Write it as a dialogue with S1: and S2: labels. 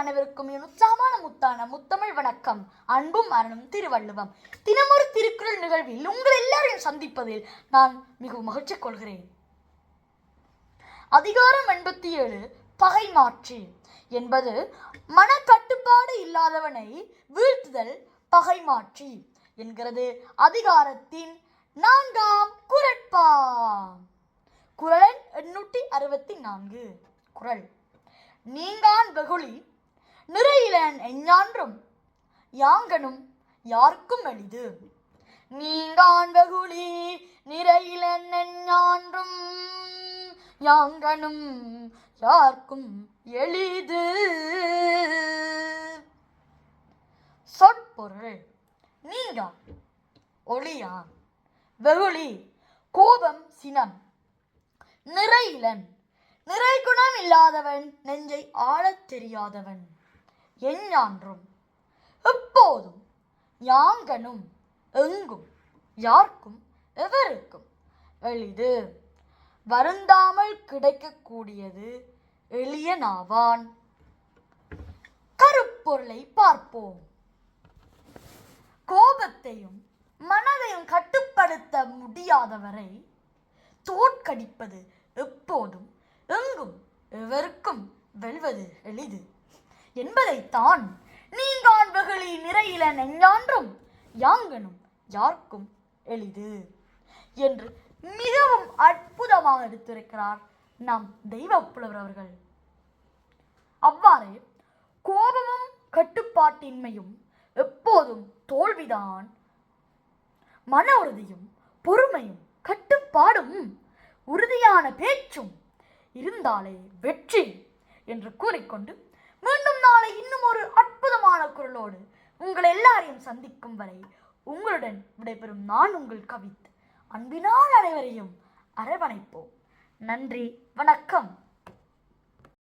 S1: அனைவருக்கும் என் உற்சாகமான முத்தான முத்தமிழ் வணக்கம். அன்பும் அரணும் திருவள்ளுவம். தினமொரு திருக்குறள் நிகழ்வில் உங்கள் எல்லாரையும் சந்திப்பதில் நான் மிகவும் மகிழ்ச்சி கொள்கிறேன். அதிகாரம் எண்பத்தி ஏழு பகை மாற்றி என்பது மனக்கட்டுப்பாடு இல்லாதவனை வீழ்த்துதல் பகை மாற்றி என்கிறது. அதிகாரத்தின் நான்காம் குரட்பா குரலன் எண்ணூற்றி அறுபத்தி நான்கு. குரல். நீங்கான் வெகுளி நிறையிலன் எஞ்ஞான்றும் யாங்கனும் யார்க்கும் எளிது நீங்கான் வெகுளி நிறையிலன் எஞ்ஞான்றும் யாங்கனும் யார்க்கும் எளிது. சொற்பொருள் நீங்கான் ஒளியான் வெகுளி கோபம் சினம். நிறையிலன் நிறை குணம் இல்லாதவன் நெஞ்சை ஆளத் தெரியாதவன். எஞ்ஞான்றும் எப்போதும் யாங்கனும் எங்கும் யாருக்கும் எவருக்கும் எளிது. வருந்தாமல் கிடைக்கக்கூடியது எளியனாவான். கருப்பொருளை பார்ப்போம். கோபத்தையும் மனதையும் கட்டுப்படுத்த முடியாதவரை தோற்கடிப்பது எப்போதும் எங்கும் எவருக்கும் வெல்வது எளிது. என்பதைத்தான் நீங்கான் வெகுளி நிறையில நெஞ்சான்றும் யாங்கனும் யார்க்கும் எளிது? என்று மிகவும் அற்புதமாக எடுத்திருக்கிறார் நம் தெய்வ புலவர் அவர்கள். அவ்வாறே கோபமும் கட்டுப்பாட்டின்மையும் எப்போதும் தோல்விதான். மன உறுதியும் பொறுமையும் கட்டுப்பாடும் உறுதியான பேச்சும் இருந்தாலே வெற்றி என்று கூறிக்கொண்டு இன்னும் ஒரு அற்புதமான குரலோடு உங்கள் எல்லாரையும் சந்திக்கும் வரை உங்களுடன் விடைபெறும் நான் உங்கள் கவித். அன்பினால் அனைவரையும் அரவணைப்போம். நன்றி வணக்கம்.